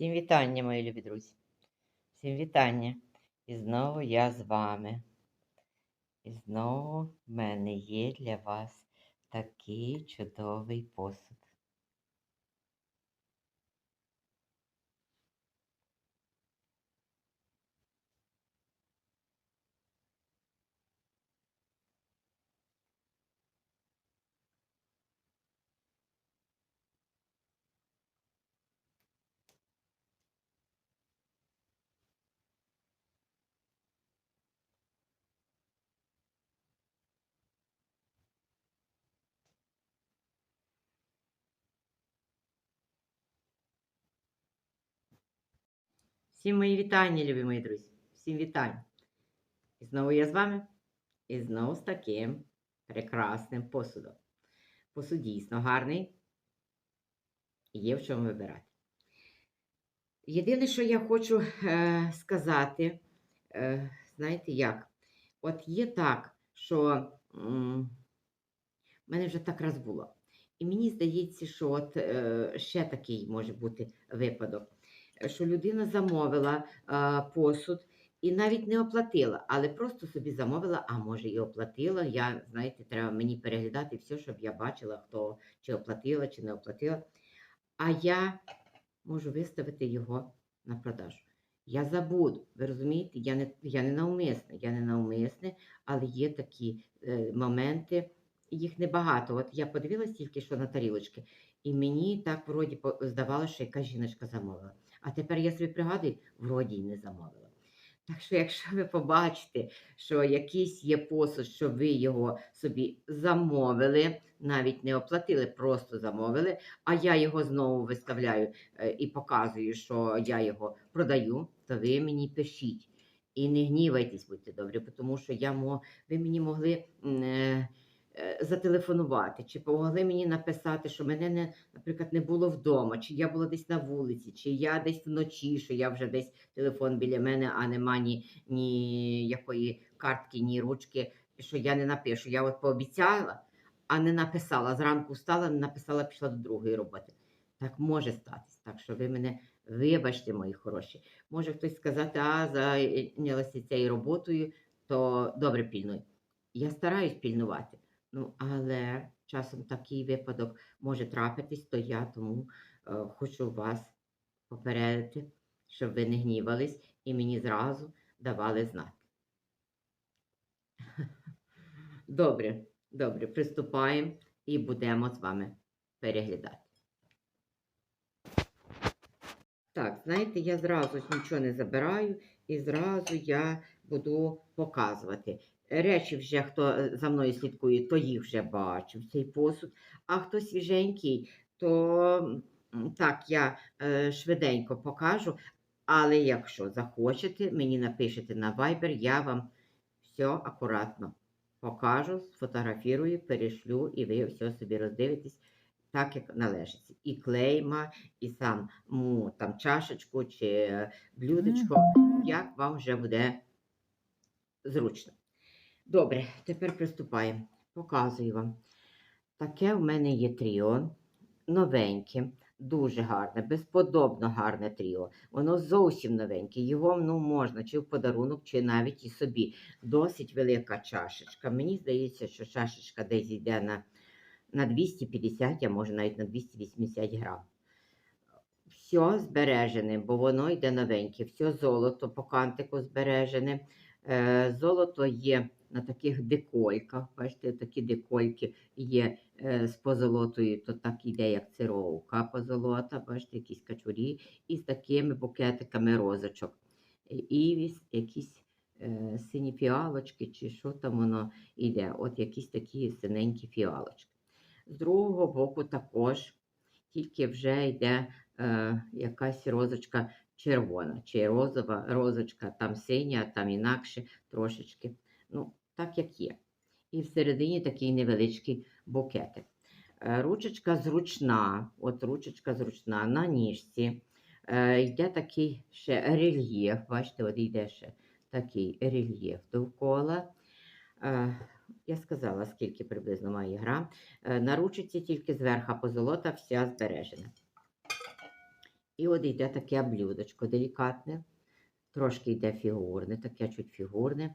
Всім вітання, мої любі друзі. Всім вітання. І знову я з вами. І знову в мене є для вас такий чудовий посуд. Всім мої вітання, любі мої друзі. Всім вітання. І знову я з вами. І знову з таким прекрасним посудом. Посуд дійсно гарний. І є в чому вибирати. Єдине, що я хочу е, сказати, е, знаєте як? От є так, що в мене вже так раз було. І мені здається, що от е, ще такий може бути випадок, що людина замовила посуд і навіть не оплатила, але просто собі замовила, а може і оплатила. Я, знаєте, треба мені переглядати все, щоб я бачила, хто чи оплатила, чи не оплатила. А я можу виставити його на продажу. Я забуду, ви розумієте, я не, я не навмисне, я не навмисне, але є такі е, моменти, їх небагато. От я подивилась тільки що на тарілочки, і мені так вроді здавалося, що якась жіночка замовила. А тепер я собі пригадую, вроді й не замовила. Так що, якщо ви побачите, що якийсь є посуд, що ви його собі замовили, навіть не оплатили, просто замовили, а я його знову виставляю е, і показую, що я його продаю, то ви мені пишіть. І не гнівайтесь, будьте добрі, тому що я мо, ви мені могли е, зателефонувати, чи могли мені написати, що мене, не, наприклад, не було вдома, чи я була десь на вулиці, чи я десь вночі, що я вже десь телефон біля мене, а нема ні, ні якої картки, ні ручки, що я не напишу. Я от пообіцяла, а не написала. Зранку встала, не написала, пішла до другої роботи. Так може статись. Так що ви мене вибачте, мої хороші. Може хтось сказати, а зайнялася цією роботою, то добре пільнуй. Я стараюсь пільнувати. Ну, але часом такий випадок може трапитись, то я тому е, хочу вас попередити, щоб ви не гнівались і мені зразу давали знати. Добре, добре, приступаємо і будемо з вами переглядати. Так, знаєте, я зразу нічого не забираю і зразу я буду показувати. Речі вже, хто е, за мною слідкує, то їх вже бачив, цей посуд. А хто свіженький, то так, я е, швиденько покажу. Але якщо захочете, мені напишете на Viber, я вам все акуратно покажу, сфотографірую, перешлю, і ви все собі роздивитесь так, як належить. І клейма, і сам му, там чашечку чи е, блюдечко, як вам вже буде зручно. Добре, тепер приступаємо. Показую вам. Таке в мене є тріо, новеньке, дуже гарне, безподобно гарне тріо. Воно зовсім новеньке. Його ну, можна чи в подарунок, чи навіть і собі. Досить велика чашечка. Мені здається, що чашечка десь йде на, на 250, а може навіть на 280 грам. Все збережене, бо воно йде новеньке. Все золото по кантику збережене. Е, золото є на таких декольках. Бачите, такі декольки є е, з позолотою, то так іде, як цировка позолота, бачите, якісь качурі, і з такими букетиками розочок. Е, І якісь е, сині фіалочки, чи що там воно йде. От якісь такі синенькі фіалочки. З другого боку також, тільки вже йде е, якась розочка червона, чи розова розочка, там синя, там інакше трошечки. Ну, так як є. І всередині такий невеличкий букетик. Е, Ручечка зручна, от ручечка зручна на ніжці. Е, Йде такий ще рельєф, бачите, от йде ще такий рельєф довкола. Е, Я сказала, скільки приблизно має грам. Е, На ручці тільки зверху позолота вся збережена. І от йде таке блюдечко делікатне, трошки йде фігурне, таке чуть фігурне.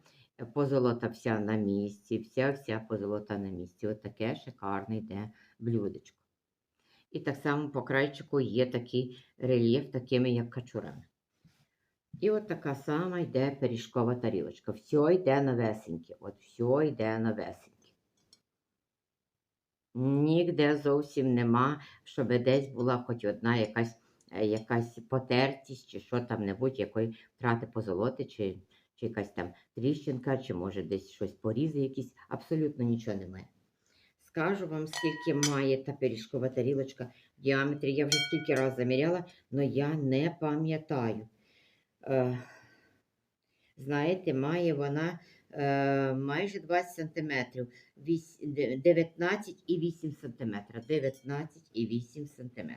Позолота вся на місці, вся-вся позолота на місці. От таке шикарне йде блюдечко. І так само по крайчику є такий рельєф, такими як качурами. І от така сама йде пиріжкова тарілочка. Все йде новесеньке. От все йде новесеньке. Ніде зовсім нема, щоб десь була хоч одна якась, е, якась потертість, чи що там небудь, якої втрати позолоти, чи, чи якась там тріщинка, чи може десь щось порізи якісь. Абсолютно нічого немає. Скажу вам, скільки має та пиріжкова тарілочка в діаметрі. Я вже скільки разів заміряла, але я не пам'ятаю. Е, знаєте, має вона е, майже 20 см, 19,8 см. 19,8 см.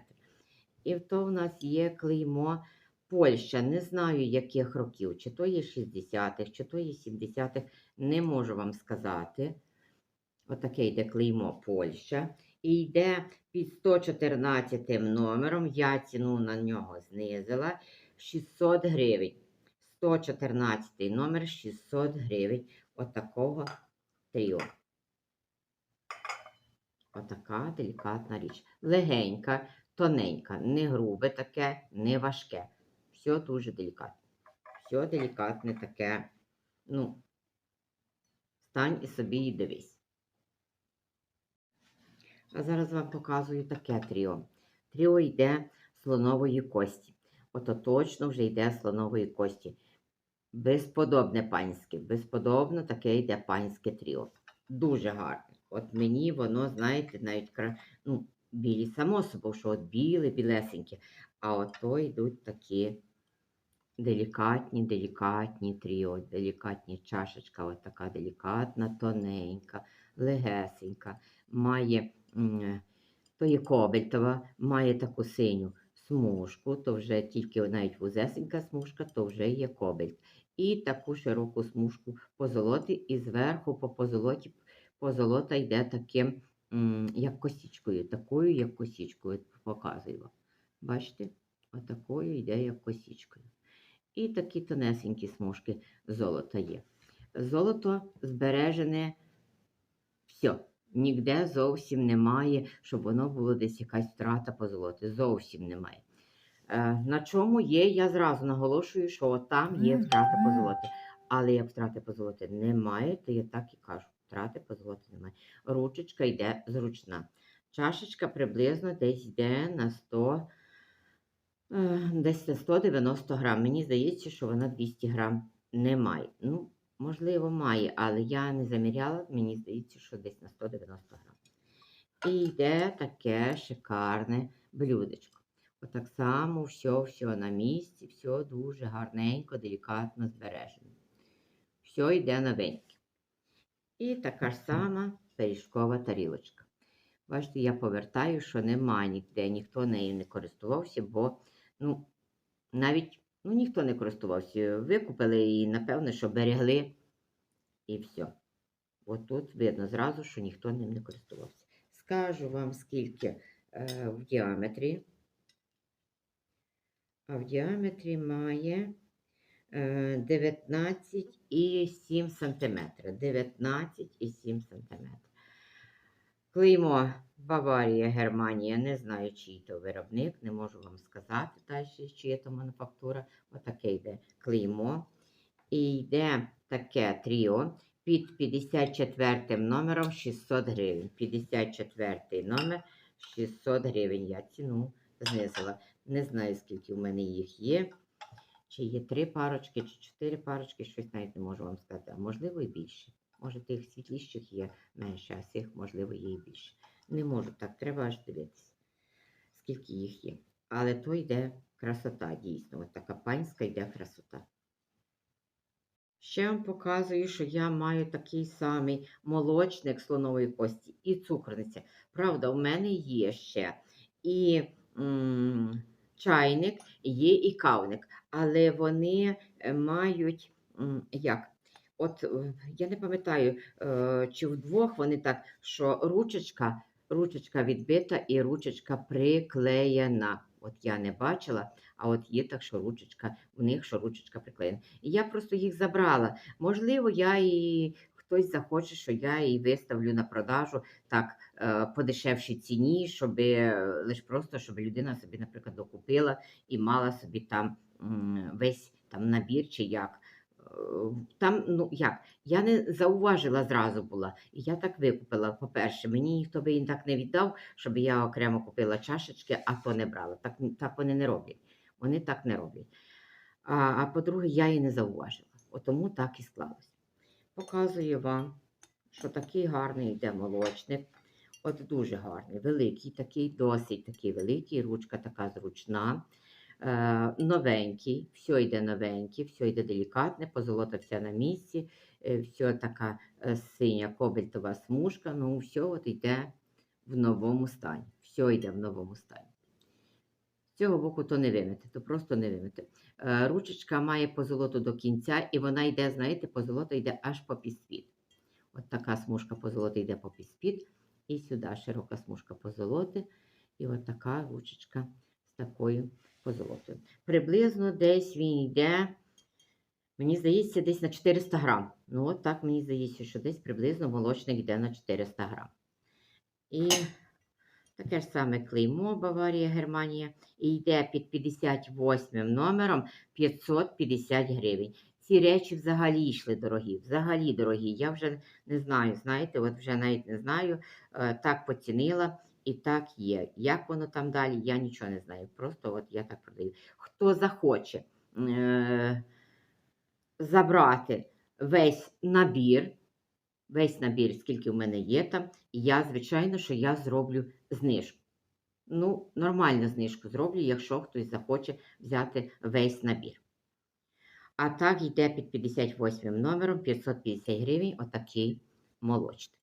І то в нас є клеймо Польща. Не знаю, яких років, чи то є 60-х, чи то є 70-х, не можу вам сказати. Отаке йде клеймо Польща. І йде під 114 номером. Я ціну на нього знизила 600 гривень. 114 номер 600 гривень. Отакого тріо. Отака делікатна річ. Легенька, тоненька, не грубе таке, не важке. Все дуже делікатне. Все делікатне таке. Ну, стань і собі і дивись. А зараз вам показую таке тріо. Тріо йде слонової кості. Ото точно вже йде слонової кості. Безподобне панське, безподобно таке йде панське тріо. Дуже гарне. От мені воно, знаєте, навіть ну, білі, само собою, що от біле, білесеньке. А ото йдуть такі делікатні, делікатні тріо, делікатні чашечка, от така делікатна, тоненька, легесенька. Має то є кобальтова, має таку синю смужку, то вже тільки навіть вузесенька смужка, то вже є кобальт. І таку широку смужку позолоти, і зверху по позолоті позолота йде таким, як косічкою, такою, як косічкою, показую. Бачите? Отакою йде, як косічкою. І такі тонесенькі смужки золота є. Золото збережене все. Ніде зовсім немає, щоб воно було десь якась втрата позолоти. Зовсім немає. Е, на чому є, я зразу наголошую, що там є втрата позолоти. Але як втрати позолоти немає, то я так і кажу: втрати позолоти немає. Ручечка йде зручна. Чашечка приблизно десь йде на 100, е, десь на 190 грам. Мені здається, що вона 200 грам не має. Ну, можливо, має, але я не заміряла, мені здається, що десь на 190 грам. І йде таке шикарне блюдечко. Отак само все, все на місці, все дуже гарненько, делікатно збережено. Все йде новеньке. І така ж сама пиріжкова тарілочка. Бачите, я повертаю, що немає ніде, ніхто нею не користувався, бо ну, навіть ну, ніхто не користувався. Викупили і, напевно, що берегли і все. От тут видно зразу, що ніхто ним не користувався. Скажу вам, скільки е, в діаметрі. А в діаметрі має е, 19,7 см. 19,7 см. Клеймо Баварія, Германія. Не знаю, чий то виробник, не можу вам сказати далі, чи є то мануфактура. Отаке йде клеймо. І йде таке тріо під 54 номером 600 гривень. 54 номер 600 гривень. Я ціну знизила. Не знаю, скільки в мене їх є. Чи є три парочки, чи чотири парочки, щось навіть не можу вам сказати. А можливо і більше. Може, тих світліших є менше, а цих, можливо, є і більше. Не можу так, треба аж дивитися, скільки їх є. Але то йде красота, дійсно. От така панська йде красота. Ще вам показую, що я маю такий самий молочник слонової кості і цукорниця. Правда, у мене є ще і чайник, є і кавник, але вони е, мають як? От е, я не пам'ятаю, е, чи вдвох вони так, що ручечка, ручечка відбита і ручечка приклеєна. От я не бачила, а от є так, що ручечка, у них що ручечка приклеєна. І я просто їх забрала. Можливо, я і хтось захоче, що я її виставлю на продажу так е, по дешевшій ціні, щоб лише просто, щоб людина собі, наприклад, докупила і мала собі там весь там набір чи як. Там, ну як, я не зауважила зразу була. І я так викупила. По-перше, мені ніхто би і так не віддав, щоб я окремо купила чашечки, а то не брала. Так, так вони не роблять. Вони так не роблять. А, а по-друге, я її не зауважила. Тому так і склалось. Показую вам, що такий гарний йде молочник. От дуже гарний, великий, такий, досить такий великий, ручка така зручна. Е, новенький, все йде новенький, все йде делікатне, позолота вся на місці, е, все така е, синя кобальтова смужка, ну все от йде в новому стані. Все йде в новому стані. З цього боку то не вимити, то просто не вимити. Ручечка має позолоту до кінця, і вона йде, знаєте, позолота йде аж по підспід. От така смужка позолоти йде по підспід, і сюди широка смужка позолоти, і от така ручечка з такою позолотою. Приблизно десь він йде, мені здається, десь на 400 грам. Ну, от так мені здається, що десь приблизно молочник йде на 400 грам. І таке ж саме клеймо Баварія, Германія. І йде під 58 номером 550 гривень. Ці речі взагалі йшли дорогі, взагалі дорогі. Я вже не знаю, знаєте, от вже навіть не знаю, е, так поцінила і так є. Як воно там далі, я нічого не знаю. Просто от я так продаю. Хто захоче е- забрати весь набір, весь набір, скільки в мене є там, я, звичайно, що я зроблю знижку. Ну, нормальну знижку зроблю, якщо хтось захоче взяти весь набір. А так йде під 58 номером 550 гривень отакий молочник.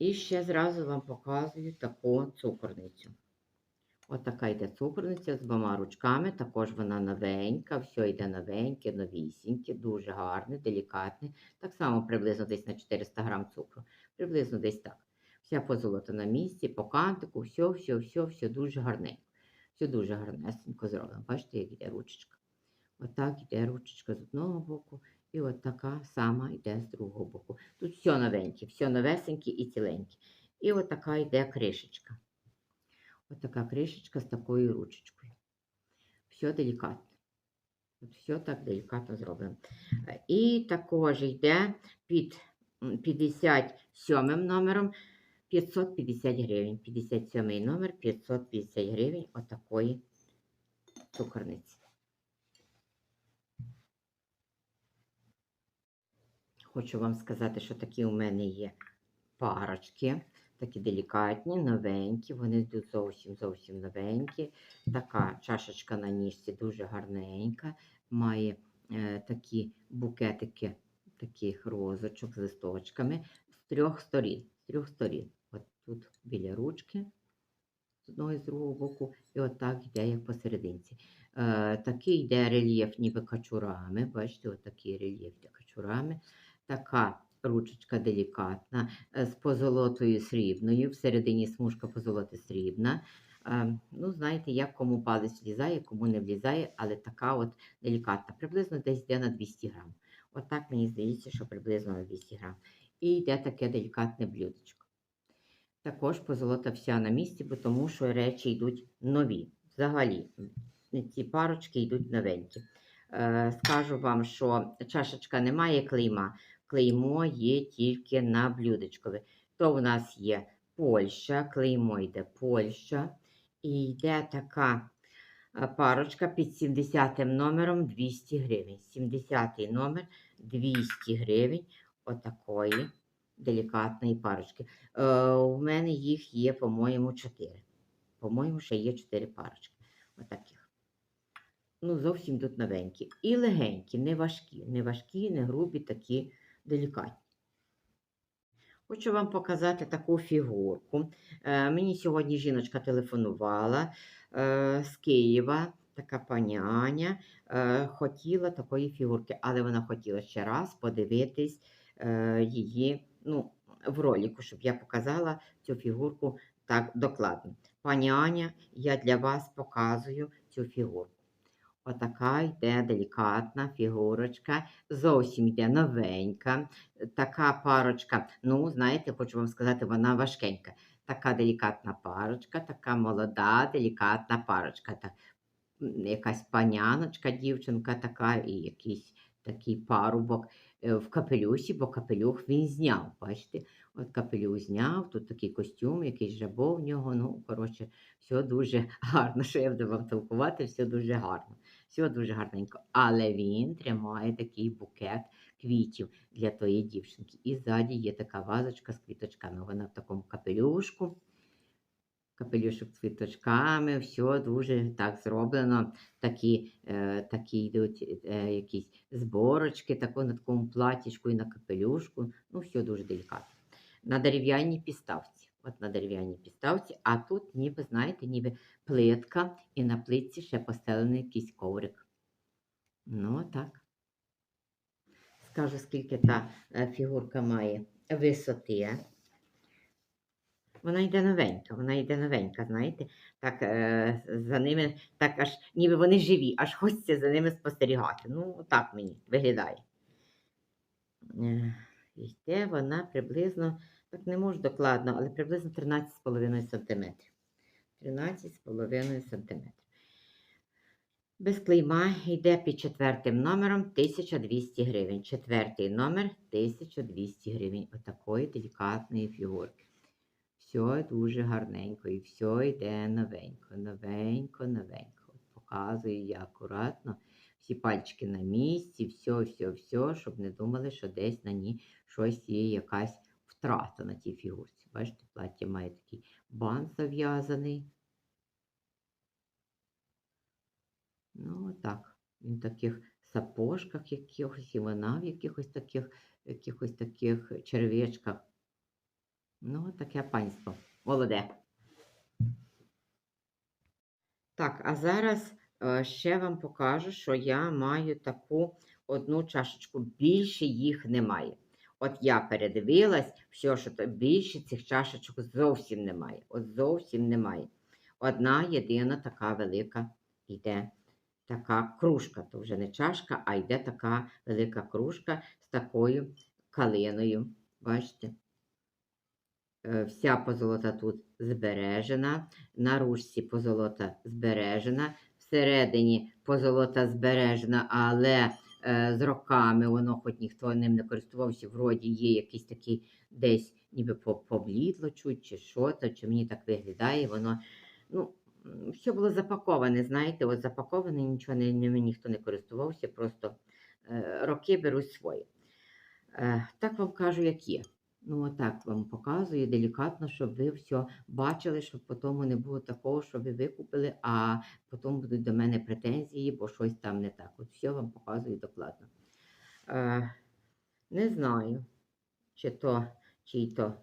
І ще зразу вам показую таку цукорницю. Отака йде цукорниця з двома ручками, також вона новенька, все йде новеньке, новісіньке, дуже гарне, делікатне. Так само приблизно десь на 400 грам цукру. Приблизно десь так. Вся позолота на місці, по кантику, все, все, все, все дуже гарненько. Все дуже гарнесенько зроблено. Бачите, як йде ручечка. Отак йде ручечка з одного боку, і от така сама йде з другого боку. Тут все новеньке, все новесеньке і ціленьке. І от така йде кришечка. От така кришечка з такою ручечкою. Все делікатно. От все так делікатно зроблено. Е, І також йде під 57 номером 550 гривень. 57 номер 550 гривень отакої цукорниці. Хочу вам сказати, що такі у мене є парочки, такі делікатні, новенькі, вони зовсім зовсім новенькі. Така чашечка на ніжці дуже гарненька, має е, такі букетики таких розочок з листочками з трьох сторін. З трьох сторін. От тут біля ручки, з одного і з другого боку, і отак йде як посерединці. Е, такий йде рельєф ніби качурами. Бачите, отакий рельєф йде качурами. Така ручечка делікатна, е, з позолотою срібною, всередині смужка позолоти срібна. Е, Ну, знаєте, як кому палець влізає, кому не влізає, але така от делікатна. Приблизно десь йде на 200 грам. Отак мені здається, що приблизно на 200 грам. І йде таке делікатне блюдечко. Також позолота вся на місці, бо тому що речі йдуть нові. Взагалі, ці парочки йдуть новенькі. Е, Скажу вам, що чашечка не має клейма. Клеймо є тільки на блюдечкові. То в нас є Польща, клеймо йде Польща. І йде така е, парочка під 70 номером 200 гривень. 70 номер 200 гривень отакої делікатної парочки. Е, у мене їх є, по-моєму, 4. По-моєму, ще є 4 парочки. Отаких. Ну, зовсім тут новенькі. І легенькі, не важкі, не важкі, не грубі, такі делікатні. Хочу вам показати таку фігурку. Е, мені сьогодні жіночка телефонувала е, з Києва, така паняня, е, хотіла такої фігурки, але вона хотіла ще раз подивитись її ну, в ролику, щоб я показала цю фігурку так докладно. Пані Аня, я для вас показую цю фігурку. Отака йде делікатна фігурочка, зовсім йде новенька. Така парочка, ну, знаєте, хочу вам сказати, вона важкенька. Така делікатна парочка, така молода, делікатна парочка. Так, якась паняночка, дівчинка така, і якийсь такий парубок е, в капелюсі, бо капелюх він зняв. Бачите? От капелюх зняв, тут такий костюм, якийсь жабо в нього. Ну, коротше, все дуже гарно. Що я буду вам толкувати, все дуже гарно. Все дуже гарненько. Але він тримає такий букет квітів для тої дівчинки. І ззаді є така вазочка з квіточками. Вона в такому капелюшку. Капелюшок з квіточками, все дуже так зроблено. Такі, е, такі йдуть е, якісь зборочки, тако на такому платічку і на капелюшку. Ну, все дуже делікатно. На дерев'яній підставці. От на дерев'яній підставці, а тут, ніби, знаєте, ніби плитка, і на плитці ще постелений якийсь коврик. Ну, так. Скажу, скільки та е, фігурка має висоти. Вона йде новенька, вона йде новенька, знаєте, так е, за ними, так аж ніби вони живі, аж хочеться за ними спостерігати. Ну, так мені виглядає. Йде вона приблизно, так не можу докладно, але приблизно 13,5 см. 13,5 см. Без клейма йде під четвертим номером 1200 гривень. Четвертий номер 1200 гривень. Отакої делікатної фігурки. Все дуже гарненько і все йде новенько, новенько, новенько. Показую я акуратно. Всі пальчики на місці, все, все, все, щоб не думали, що десь на ній щось є якась втрата на тій фігурці. Бачите, плаття має такий бант зав'язаний. Ну, так. Він в таких сапожках якихось, і вона в якихось таких, якихось таких черв'ячках. Ну, таке панство. Молоде. Так, а зараз ще вам покажу, що я маю таку одну чашечку. Більше їх немає. От я передивилась, все, що то більше цих чашечок зовсім немає. От зовсім немає. Одна єдина така велика йде така кружка. То вже не чашка, а йде така велика кружка з такою калиною. Бачите? Е, Вся позолота тут збережена, на ручці позолота збережена, всередині позолота збережена, але е, з роками воно, хоч ніхто ним не користувався, вроді є якийсь такий десь ніби поблідло чуть, чи що то, чи мені так виглядає, воно, ну, все було запаковане, знаєте, от запаковане, нічого не, ним ніхто не користувався, просто е, роки беруть свої. Е, так вам кажу, як є. Ну, отак вам показую делікатно, щоб ви все бачили, щоб потім не було такого, що ви викупили, а потім будуть до мене претензії, бо щось там не так. От все вам показую докладно. Е, не знаю, чи то чий то,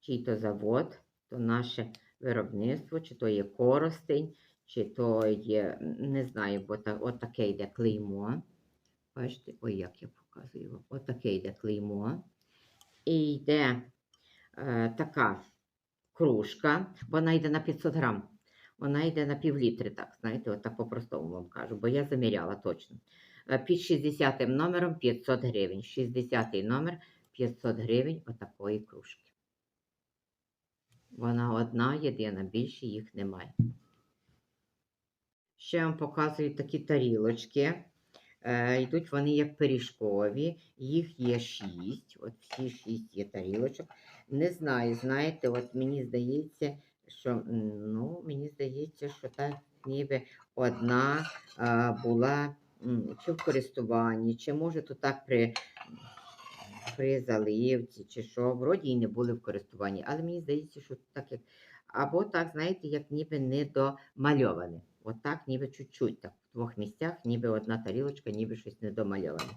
чий то завод, то наше виробництво, чи то є коростень, чи то є, не знаю, бо та, от таке йде клеймо. Бачите, ой, як я показую вам. Таке йде клеймо і йде е, така кружка, вона йде на 500 грам. Вона йде на півлітри, так, знаєте, от так по-простому вам кажу, бо я заміряла точно. Е, Під 60 номером 500 гривень. 60 номер 500 гривень отакої кружки. Вона одна, єдина, більше їх немає. Ще вам показую такі тарілочки. Е, йдуть вони як пиріжкові, їх є шість. От всі шість є тарілочок. Не знаю, знаєте, от мені здається, що ну, мені здається, що так ніби одна а, була чи в користуванні, чи може то так при, при заливці, чи що. Вроді і не були в користуванні. Але мені здається, що так як. Або так, знаєте, як ніби не домальоване. От ніби чуть-чуть, так, в двох місцях, ніби одна тарілочка, ніби щось недомальоване.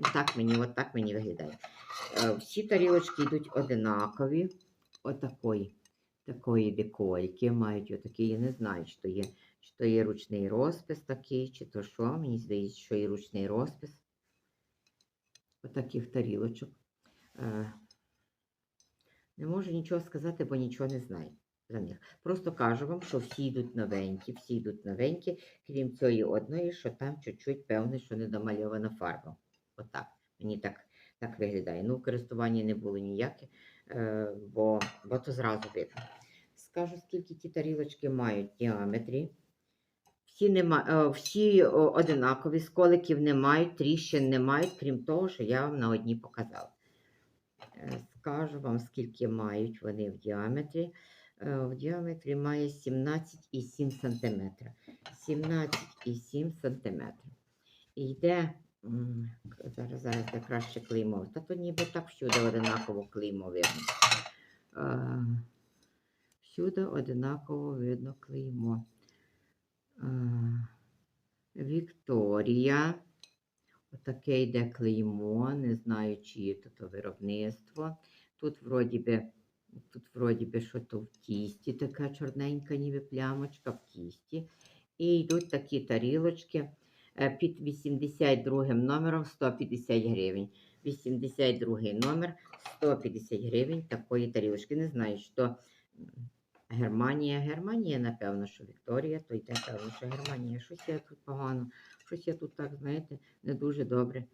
Ну, так мені, от так мені виглядає. Е, Всі тарілочки йдуть одинакові. Отакої. Такої декольки мають отакі, я не знаю, то є, чи то є ручний розпис такий, чи то що. Мені здається, що є ручний розпис. Отаких тарілочок. Е, Не можу нічого сказати, бо нічого не знаю. за них. Просто кажу вам, що всі йдуть новенькі, всі йдуть новенькі, крім цієї одної, що там чуть-чуть певне, що не домальована фарба. Отак. Мені так, так виглядає. Ну, в користуванні не було ніяке, е, бо, бо то зразу видно. Скажу, скільки ті тарілочки мають діаметрі. Всі, нема, е, всі одинакові, сколиків не мають, тріщин не мають, крім того, що я вам на одній показала. Скажу вам, скільки мають вони в діаметрі. Е, В діаметрі має 17,7 см. 17,7 см. І йде, зараз, зараз де краще клеймо. Та то ніби так всюди одинаково клеймо видно. Е, Всюди одинаково видно клеймо. Е, Вікторія. Отаке йде клеймо, не знаю, чиє то, то виробництво. Тут вроді би, тут вроді би, що то в тісті, така чорненька, ніби плямочка в тісті. І йдуть такі тарілочки е, під 82 номером 150 гривень. 82 номер 150 гривень такої тарілочки. Не знаю, що Германія. Германія, напевно, що Вікторія, то йде, певно, що Германія. Щось я тут погано, щось я тут так, знаєте, не дуже добре.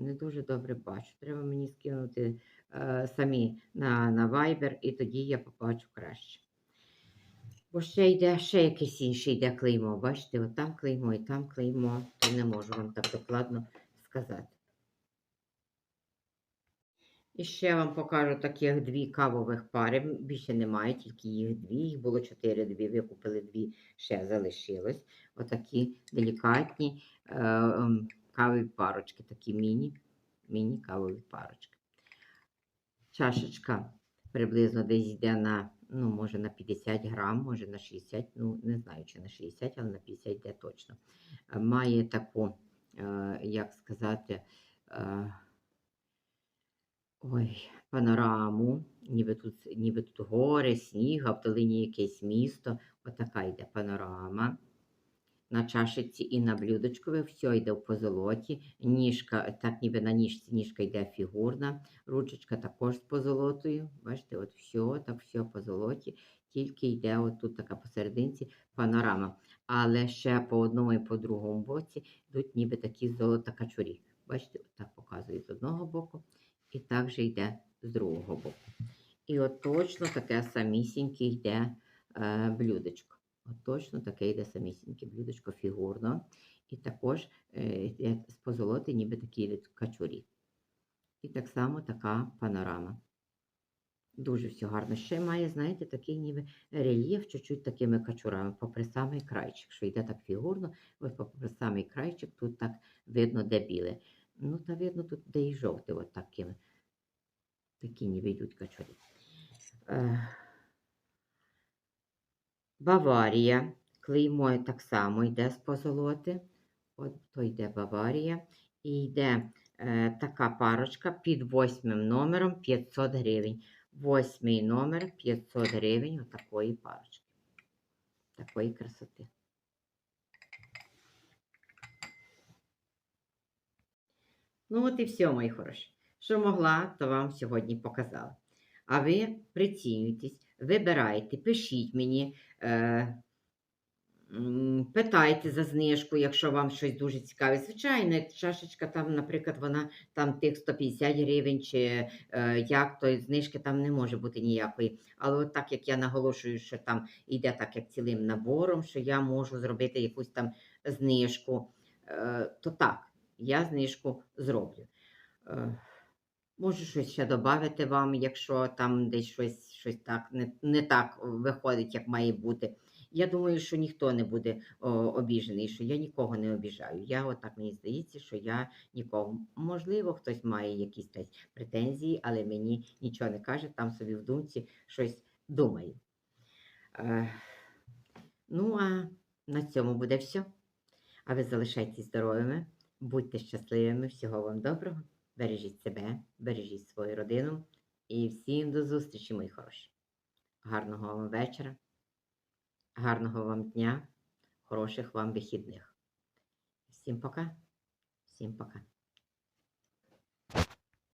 Не дуже добре бачу. Треба мені скинути е, самі на, на Viber, і тоді я побачу краще. Бо ще йде, ще якесь інше йде клеймо. Бачите, от там клеймо і там клеймо, то не можу вам так докладно сказати. І ще вам покажу таких дві кавових пари. Більше немає, тільки їх дві. Їх було чотири дві. Викупили дві, ще залишилось. Отакі делікатні е, ем, кавові парочки, такі міні, міні кавові парочки. Чашечка приблизно десь йде на, ну, може на 50 грам, може на 60, ну не знаю, чи на 60, але на 50 йде точно. Е, Має таку, е, як сказати, е, ой, панораму, ніби тут, ніби тут гори, сніг, а в долині якесь місто. Отака йде панорама. На чашиці і на блюдечкові все йде в позолоті. Ніжка, так ніби на ніжці ніжка йде фігурна, ручечка також з позолотою. Бачите, от все, так все по золоті, тільки йде от тут така посерединці панорама. Але ще по одному і по другому боці йдуть ніби такі золота качурі. Бачите, так показує з одного боку, і так же йде з другого боку. І от точно таке самісіньке йде е, блюдечко. От точно таке йде самісіньке блюдечко фігурно. І також е, з позолоти, ніби такі качурі. І так само така панорама. Дуже все гарно. Ще має, знаєте, такий ніби рельєф чуть-чуть такими качурами, попри самий крайчик, що йде так фігурно, от попри самий крайчик, тут так видно, де біле. Ну, та видно, тут де і жовте, от такими. Такі ніби йдуть качурі. Е, Баварія. Клеймо так само йде з позолоти. От то йде Баварія. І йде е, така парочка під восьмим номером 500 гривень. Восьмий номер 500 гривень отакої парочки. Такої красоти. Ну, от і все, мої хороші. Що могла, то вам сьогодні показала. А ви прицінюйтесь, вибирайте, пишіть мені, е, питайте за знижку, якщо вам щось дуже цікаве. Звичайно, чашечка там, наприклад, вона там тих 150 гривень, чи е, як, то знижки там не може бути ніякої. Але от так як я наголошую, що там йде так як цілим набором, що я можу зробити якусь там знижку, е, то так, я знижку зроблю. Е, Можу щось ще додати вам, якщо там десь щось, щось так не, не так виходить, як має бути. Я думаю, що ніхто не буде о, обіжений, що я нікого не обіжаю. Я отак мені здається, що я нікого. Можливо, хтось має якісь десь претензії, але мені нічого не каже, там собі в думці щось думає. Е, ну, а на цьому буде все. А ви залишайтесь здоровими, будьте щасливими, всього вам доброго. Бережіть себе, бережіть свою родину і всім до зустрічі, мої хороші. Гарного вам вечора, гарного вам дня, хороших вам вихідних. Всім пока, всім пока.